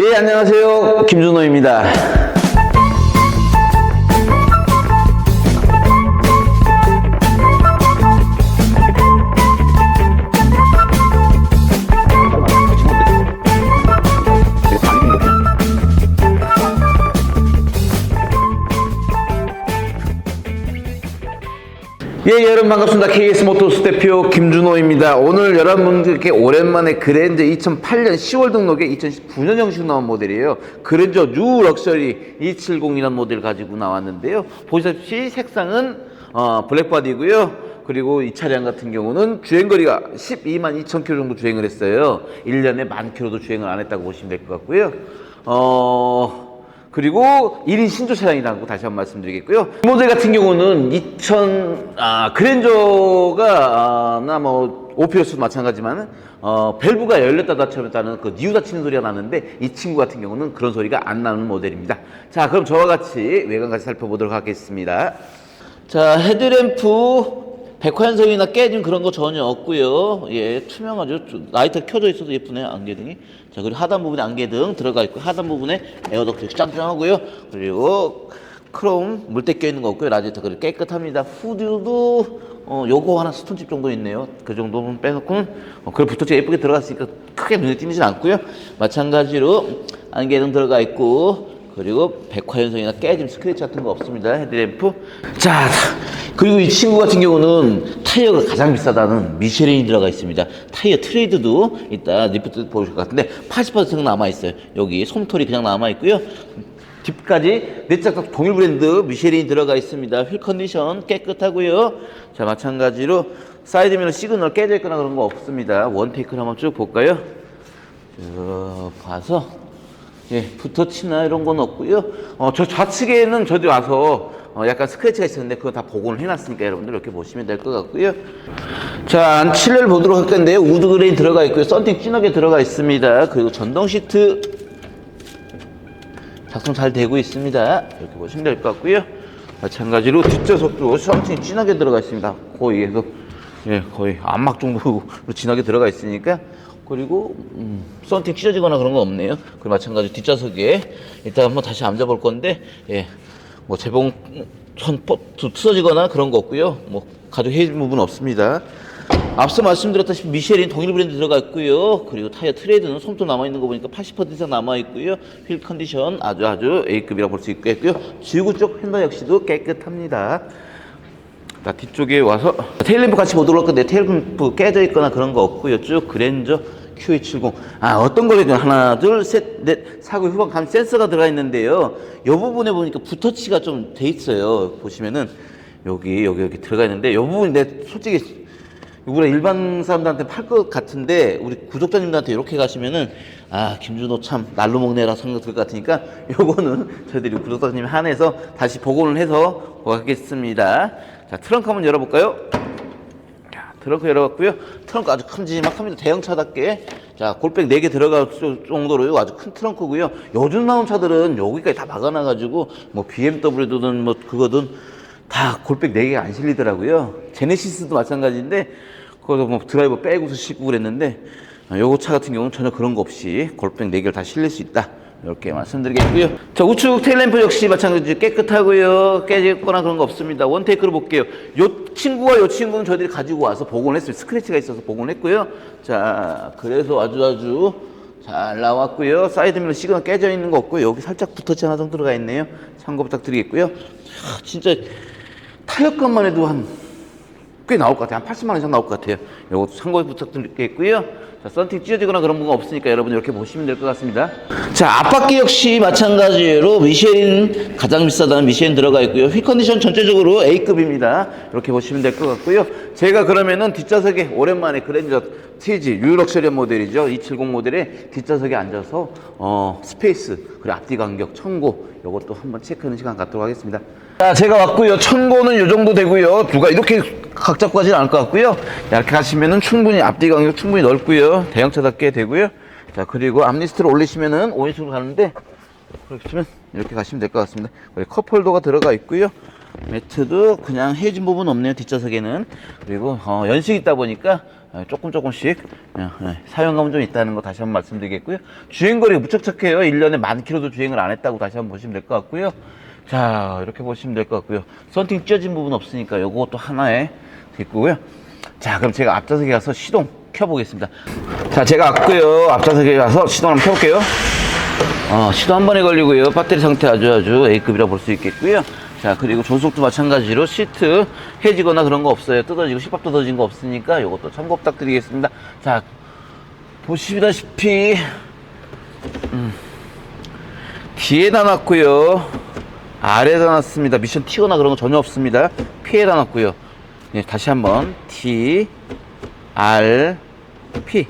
예, 안녕하세요. 김준호입니다. 예, 여러분 반갑습니다. KS 모토스 대표 김준호입니다. 오늘 여러분들께 오랜만에 그랜저 2008년 10월 등록에 2019년 형식 나온 모델이에요. 그랜저 뉴 럭셔리 270이라는 모델 가지고 나왔는데요. 보시다시피 색상은 어, 블랙바디고요. 그리고 이 차량 같은 경우는 주행거리가 12만 2천 킬로 정도 주행을 했어요. 1년에 만 킬로도 주행을 안 했다고 보시면 될 것 같고요. 어, 그리고 1인 신조 차량이라고 다시 한 번 말씀드리겠고요. 이 모델 같은 경우는 2000, 아, 그랜저가, 아, 나뭐 오피어스도 마찬가지만, 어, 밸브가 열렸다 닫혔다는 그 니우 닫히는 소리가 나는데 이 친구 같은 경우는 그런 소리가 안 나는 모델입니다. 자, 그럼 저와 같이 외관 같이 살펴보도록 하겠습니다. 자, 헤드램프 백화현성이나 깨진 그런 거 전혀 없고요. 예, 투명하죠. 라이트 켜져 있어서 예쁘네요. 안개등이. 자, 그리고 하단 부분에 안개등 들어가 있고 하단 부분에 에어덕트 짱짱하고요. 그리고 크롬 물때 껴 있는 거 없고요. 라디에이터 그리고 깨끗합니다. 후드도 어, 요거 하나 스톤칩 정도 있네요. 그 정도는 빼놓고 어, 그걸 붙어서 예쁘게 들어갔으니까 크게 눈에 띄진 않고요. 마찬가지로 안개등 들어가 있고 그리고 백화현성이나 깨짐 스크래치 같은 거 없습니다. 헤드램프. 자, 그리고 이 친구 같은 경우는 타이어가 가장 비싸다는 미쉐린이 들어가 있습니다. 타이어 트레이드도 이따 리프트 보실 것 같은데 80% 남아 있어요. 여기 솜털이 그냥 남아 있고요. 뒷까지 내짝딱 동일 브랜드 미쉐린이 들어가 있습니다. 휠 컨디션 깨끗하고요. 자, 마찬가지로 사이드 미러 시그널 깨져 있거나 그런 거 없습니다. 원 테이크를 한번 쭉 볼까요? 쭉 봐서 예, 붙어치나 이런 건 없고요. 어, 저 좌측에는 저기 와서 어, 약간 스크래치가 있었는데 그거 다 복원을 해놨으니까 여러분들 이렇게 보시면 될 것 같고요. 자, 안칠레를 보도록 할 건데요. 우드 그레인 들어가 있고요. 썬팅 진하게 들어가 있습니다. 그리고 전동 시트 작동 잘 되고 있습니다. 이렇게 보시면 될 것 같고요. 마찬가지로 뒷좌석도 썬팅 진하게 들어가 있습니다. 거의 해서 예, 거의 안막 정도로 진하게 들어가 있으니까 그리고 음, 썬팅 찢어지거나 그런 거 없네요. 그리고 마찬가지 뒷좌석에 이따 한번 다시 앉아볼 건데 예, 뭐 재봉 천 포트 틀어지거나 그런 거 없고요. 뭐 가죽 헤일 부분 없습니다. 앞서 말씀드렸다시피 미쉐린 동일 브랜드 들어가 있고요. 그리고 타이어 트레이드는 솜도 남아 있는 거 보니까 80% 이상 남아 있고요. 휠 컨디션 아주 아주 A급이라고 볼 수 있겠고요. 지구 쪽 휠더 역시도 깨끗합니다. 자, 뒤쪽에 와서 테일램프 같이 보도록 할 건데 테일램프 깨져 있거나 그런 거 없고요. 쭉 그랜저 QA70. 아, 어떤 거래든 하나, 둘, 셋, 넷, 사고 후방 감 센서가 들어가 있는데요. 이 부분에 보니까 붓터치가 좀 돼 있어요. 보시면은 여기, 여기, 여기 들어가 있는데 이 부분이 내 솔직히 우리가 일반 사람들한테 팔 것 같은데 우리 구독자님들한테 이렇게 가시면은 아 김준호 참 날로 먹네라 생각 들 것 같으니까 요거는 저희들이 구독자님 한해서 다시 복원을 해서 하겠습니다. 자 트렁크 한번 열어볼까요? 자, 트렁크 열어봤고요. 트렁크 아주 큼지막합니다. 대형차답게. 자, 골백 4개 들어갈 수- 정도로 아주 큰 트렁크고요. 요즘 나온 차들은 여기까지 다 막아놔가지고 뭐 BMW든 뭐 그거든 다 골백 4개가 안 실리더라고요. 제네시스도 마찬가지인데 그것도 뭐 드라이버 빼고서 싣고 그랬는데 아, 요거 차 같은 경우는 전혀 그런 거 없이 골백 4개를 다 실릴 수 있다. 이렇게 말씀드리겠고요. 자, 우측 테일램프 역시 마찬가지 깨끗하고요. 깨지거나 그런 거 없습니다. 원테이크로 볼게요. 요 친구와 요 친구는 저희들이 가지고 와서 복원했어요. 스크래치가 있어서 복원했고요. 자, 그래서 아주 아주 잘 나왔고요. 사이드미러 시그널 깨져 있는 거 없고요. 여기 살짝 붙어치 하나 정도 들어가 있네요. 참고 부탁드리겠고요. 자, 진짜 타격감만 해도 한 꽤 나올 것 같아요. 한 80만 원 이상 나올 것 같아요. 요것도 참고 부탁드리겠고요. 자, 썬팅 찢어지거나 그런 거 없으니까 여러분 이렇게 보시면 될 것 같습니다. 자, 앞바퀴 역시 마찬가지로 미쉐린 가장 비싸다는 미쉐린 들어가 있고요. 휠 컨디션 전체적으로 A급입니다. 이렇게 보시면 될 것 같고요. 제가 그러면은 뒷좌석에 오랜만에 그랜저 TG 유럭셔리 모델이죠. 270 모델에 뒷좌석에 앉아서 어, 스페이스 그리고 앞뒤 간격 청고 이것도 한번 체크하는 시간 갖도록 하겠습니다. 자, 제가 왔고요. 청고는 이 정도 되고요. 누가 이렇게 각 잡고 가지는 않을 것 같고요. 이렇게 가시면은 충분히 앞뒤 간격 충분히 넓고요. 대형차답게 되고요. 자, 그리고 암리스트를 올리시면은 5인승으로 가는데 그렇게 치면 이렇게 가시면 될 것 같습니다. 컵홀더가 들어가 있고요. 매트도 그냥 헤어진 부분 없네요. 뒷좌석에는. 그리고 어, 연식이 있다 보니까 어, 조금 조금씩 어, 어, 사용감은 좀 있다는 거 다시 한번 말씀드리겠고요. 주행거리가 무척 착해요. 1년에 만 킬로도 주행을 안 했다고 다시 한번 보시면 될 것 같고요. 자, 이렇게 보시면 될 것 같고요. 썬팅 찢어진 부분 없으니까 요것도 하나에 있고요. 자, 그럼 제가 앞좌석에 가서 시동 켜보겠습니다. 자, 제가 왔고요. 앞좌석에 가서 시동 한번 켜볼게요. 어, 시도 한 번에 걸리고요. 배터리 상태 아주 아주 A급이라 볼 수 있겠고요. 자, 그리고 조속도 마찬가지로 시트 해지거나 그런 거 없어요. 뜯어지고 시밥 뜯어진 거 없으니까 이것도 참고 부탁드리겠습니다. 자, 보시다시피 음, 뒤에다 놨고요. 아래에다 놨습니다. 미션 튀거나 그런 거 전혀 없습니다. 피에다 놨고요. 예, 다시 한번 T R P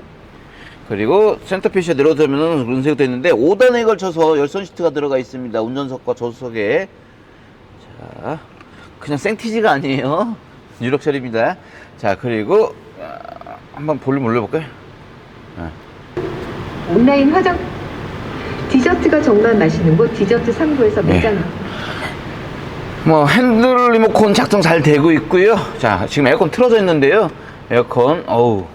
그리고 센터피시에 내려두면은 은색이 되어 있는데 5단에 걸쳐서 열선 시트가 들어가 있습니다. 운전석과 조수석에. 자, 그냥 생티지가 아니에요. 유력 처리입니다. 자, 그리고 아, 한번 볼륨 올려볼까요? 온라인 화장 디저트가 정말 맛있는 곳 디저트 3부에서 네. 매장 뭐 핸들 리모컨 작동 잘 되고 있고요. 자, 지금 에어컨 틀어져 있는데요. 에어컨 어우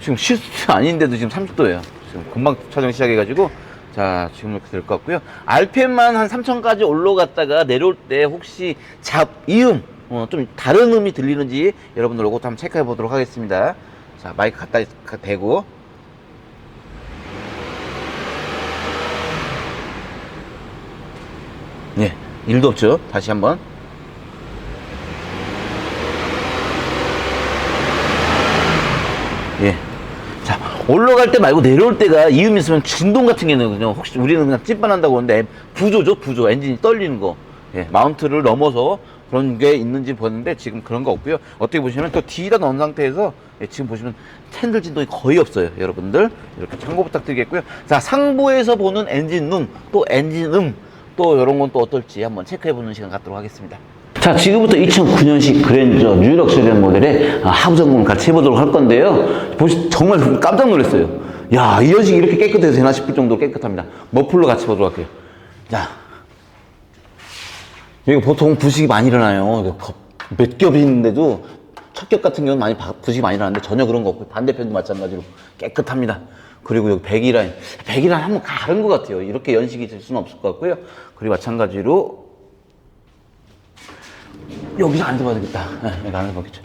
지금 시스트 아닌데도 지금 30도예요. 지금 금방 촬영 시작해가지고 자 지금 이렇게 될 것 같고요. RPM만 한 3천까지 올라갔다가 내려올 때 혹시 잡 이음 어, 좀 다른 음이 들리는지 여러분들 이것도 한번 체크해 보도록 하겠습니다. 자 마이크 갖다 대고 예, 일도 없죠. 다시 한번. 예. 자, 올라갈 때 말고 내려올 때가 이음 있으면 진동 같은 게 있거든요. 혹시 우리는 그냥 찐빠난다고 하는데 부조죠, 부조. 엔진이 떨리는 거. 예, 마운트를 넘어서 그런 게 있는지 보는데 지금 그런 거 없고요. 어떻게 보시면 또 D다 넣은 상태에서 예, 지금 보시면 핸들 진동이 거의 없어요. 여러분들. 이렇게 참고 부탁드리겠고요. 자, 상부에서 보는 엔진 룸, 또 엔진 음, 또 이런 건 또 어떨지 한번 체크해 보는 시간 갖도록 하겠습니다. 자, 지금부터 2009년식 그랜저 뉴 럭셔리한 모델의 아, 하부 점검 같이 해보도록 할 건데요. 보시 정말 깜짝 놀랐어요. 야, 이 연식이 이렇게 깨끗해도 되나 싶을 정도로 깨끗합니다. 머플러 같이 보도록 할게요. 자, 여기 보통 부식이 많이 일어나요. 몇 겹이 있는데도 첫 겹 같은 경우는 많이 바- 부식이 많이 일어나는데 전혀 그런 거 없고 반대편도 마찬가지로 깨끗합니다. 그리고 여기 배기라인, 배기라인 한번 가른 것 같아요. 이렇게 연식이 될 수는 없을 것 같고요. 그리고 마찬가지로 여기서 앉아봐야 되겠다. 네, 여기 앉아봐겠죠.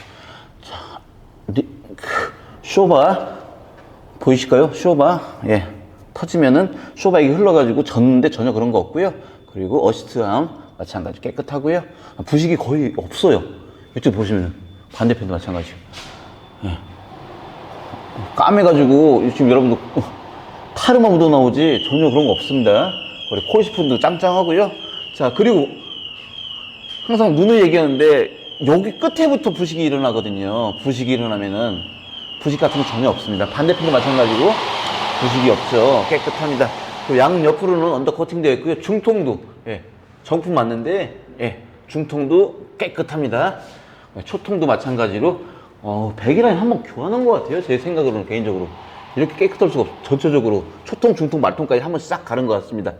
자, 리, 그, 쇼바 보이실까요? 쇼바 예 터지면은 쇼바 이게 흘러가지고 졌는데 전혀 그런 거 없고요. 그리고 어시스트암 마찬가지 깨끗하고요. 부식이 거의 없어요. 이쪽 보시면 반대편도 마찬가지고. 예. 까매가지고 지금 여러분들 타르마 묻어 나오지 전혀 그런 거 없습니다. 그리고 코이스푼도 짱짱하고요. 자 그리고 항상 눈을 얘기하는데 여기 끝에부터 부식이 일어나거든요. 부식이 일어나면은 부식 같은 거 전혀 없습니다. 반대편도 마찬가지고 부식이 없죠. 깨끗합니다. 그리고 양 옆으로는 언더 코팅 되어 있고요. 중통도 예, 정품 맞는데 예, 중통도 깨끗합니다. 예, 초통도 마찬가지로 어, 배기라인 한번 교환한 것 같아요. 제 생각으로는 개인적으로 이렇게 깨끗할 수가 없어. 전체적으로 초통, 중통, 말통까지 한번 싹 가른 것 같습니다.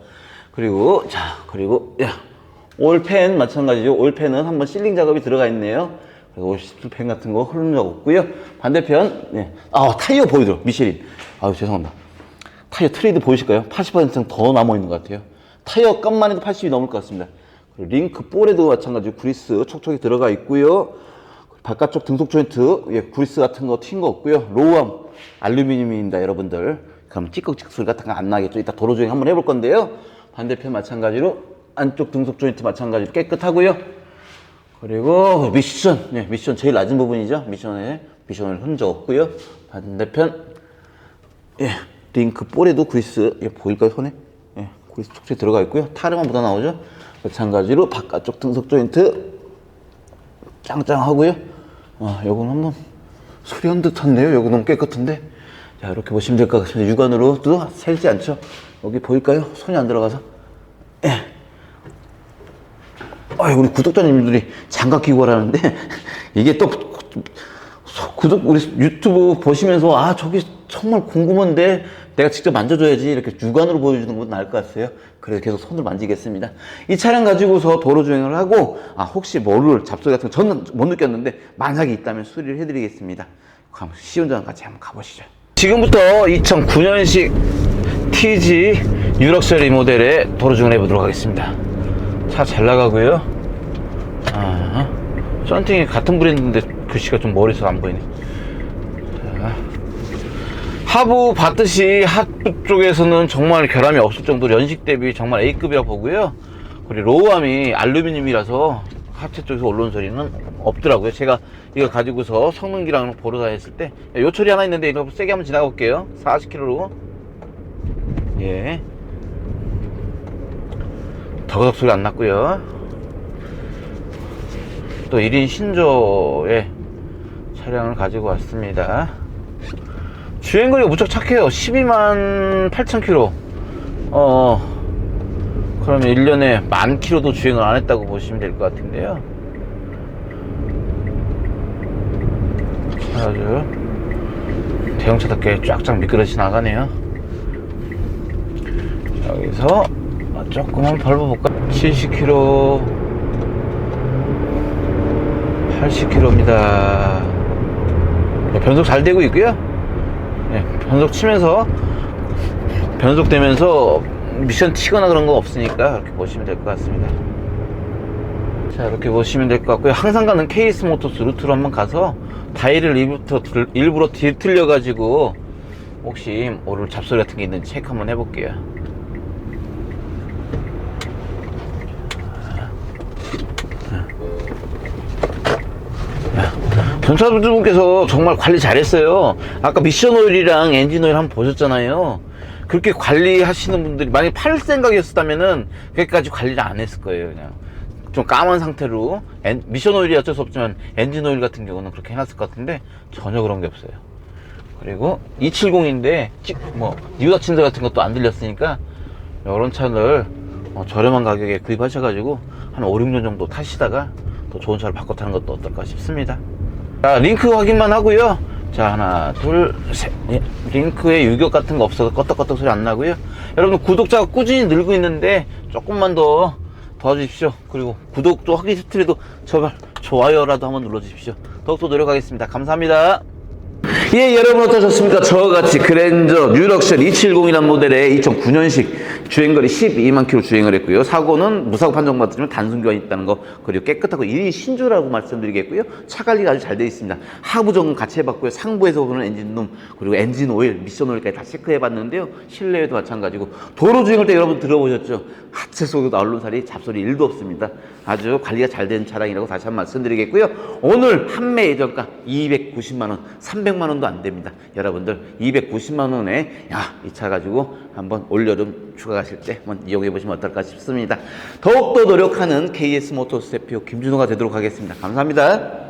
그리고 자 그리고 야 올펜 마찬가지죠. 올펜은 한번 실링 작업이 들어가 있네요. 그리고 올펜 같은 거 흐른 적 없고요. 반대편, 네. 아 타이어 보이더라 미쉐린. 아유 죄송합니다. 타이어 트레이드 보이실까요? 80%더 남아 있는 것 같아요. 타이어 값만 해도 80이 넘을 것 같습니다. 그리고 링크 볼에도 마찬가지로 그리스 촉촉이 들어가 있고요. 바깥쪽 등속 조인트 예, 그리스 같은 거 튄 거 없고요. 로우암 알루미늄입니다, 여러분들. 그럼 찌꺽찌꺽 소리 같은 거 안 나겠죠. 이따 도로 주행 한번 해볼 건데요. 반대편 마찬가지로 안쪽 등속 조인트 마찬가지로 깨끗하고요. 그리고 미션, 네, 미션 제일 낮은 부분이죠. 미션에 미션을 흔적 없고요. 반대편 예, 링크 볼에도 그리스 예, 보일까요 손에? 예, 그리스 촉촉이 들어가 있고요. 타르만 묻어 나오죠. 마찬가지로 바깥쪽 등속 조인트 짱짱하고요. 아, 요건 한번 소리 한 듯한데요. 요거 너무 깨끗한데. 자, 이렇게 보시면 될 것 같습니다. 육안으로도 새지 않죠. 여기 보일까요? 손이 안 들어가서. 예. 아, 우리 구독자님들이 장갑 끼고 하라는데 이게 또 구독 우리 유튜브 보시면서 아 저기 정말 궁금한데 내가 직접 만져줘야지 이렇게 육안으로 보여주는 것도 나을 것 같아요. 그래서 계속 손을 만지겠습니다. 이 차량 가지고서 도로 주행을 하고 아 혹시 모를 잡소리 같은 거 저는 못 느꼈는데 만약에 있다면 수리를 해드리겠습니다. 그럼 시운전 같이 한번 가보시죠. 지금부터 2009년식 TG 유럭셔리 모델의 도로 주행을 해보도록 하겠습니다. 차 잘 나가고요. 아, 썬팅이 같은 브랜드인데 글씨가 좀 멀리서 안 보이네. 자, 하부 봤듯이 하부 쪽에서는 정말 결함이 없을 정도로 연식 대비 정말 A급이라 보고요. 그리고 로우암이 알루미늄이라서 하체 쪽에서 올라온 소리는 없더라고요. 제가 이거 가지고서 성능기랑 보러 다녔을 때 요철이 하나 있는데 이거 세게 한번 지나가 볼게요. 40km로. 예. 더덕 소리 안 났고요. 또 1인 신조의 차량을 가지고 왔습니다. 주행거리가 무척 착해요. 12만 8천 킬로. 어, 그러면 1년에 만 킬로도 주행을 안 했다고 보시면 될 것 같은데요. 아주 대형차답게 쫙쫙 미끄러 지 나가네요. 여기서 조금만 밟아볼까? 70km, 80km입니다. 변속 잘 되고 있고요. 네, 변속 치면서 변속 되면서 미션 치거나 그런 거 없으니까 이렇게 보시면 될 것 같습니다. 자 이렇게 보시면 될 것 같고요. 항상 가는 KS 모터스 루트로 한번 가서 다이를 일부터 들- 일부러 뒤틀려 가지고 혹시 오를 잡소리 같은 게 있는지 체크 한번 해볼게요. 전차분들께서 정말 관리 잘했어요. 아까 미션 오일이랑 엔진 오일 한번 보셨잖아요. 그렇게 관리하시는 분들이 만약에 팔 생각이었다면은 그렇게까지 관리를 안 했을 거예요. 그냥 좀 까만 상태로 엔- 미션 오일이 어쩔 수 없지만 엔진 오일 같은 경우는 그렇게 해놨을 것 같은데 전혀 그런 게 없어요. 그리고 270인데 뭐 니우닥 친서 같은 것도 안 들렸으니까 이런 차를 어, 저렴한 가격에 구입하셔가지고 한 5, 6년 정도 타시다가 더 좋은 차를 바꿔 타는 것도 어떨까 싶습니다. 자, 링크 확인만 하고요. 자, 하나, 둘, 셋. 예, 링크에 유격 같은 거 없어서 껐덕껐덕 소리 안 나고요. 여러분 구독자가 꾸준히 늘고 있는데 조금만 더 도와주십시오. 그리고 구독도 하기 싫더라도 제발 좋아요라도 한번 눌러주십시오. 더욱더 노력하겠습니다. 감사합니다. 예, 여러분 어떠셨습니까? 저와 같이 그랜저 뉴럭션 270이라는 모델의 2009년식 주행거리 12만 킬로 주행을 했고요. 사고는 무사고 판정받으면 단순 교환이 있다는 거 그리고 깨끗하고 일이 신주라고 말씀드리겠고요. 차 관리가 아주 잘 되어 있습니다. 하부 점검 같이 해봤고요. 상부에서 보는 엔진룸 그리고 엔진 오일, 미션 오일까지 다 체크해봤는데요. 실내에도 마찬가지고 도로 주행할 때 여러분 들어보셨죠? 하체 속에도 언론살이 잡소리 1도 없습니다. 아주 관리가 잘 된 차량이라고 다시 한 번 말씀드리겠고요. 오늘 판매 예정가 290만 원, 300만 원도 안 됩니다. 여러분들 290만 원에 야, 이 차 가지고 한번 올여름 휴가 가실 때 한번 이용해 보시면 어떨까 싶습니다. 더욱더 노력하는 KS 모터스 대표 김준호가 되도록 하겠습니다. 감사합니다.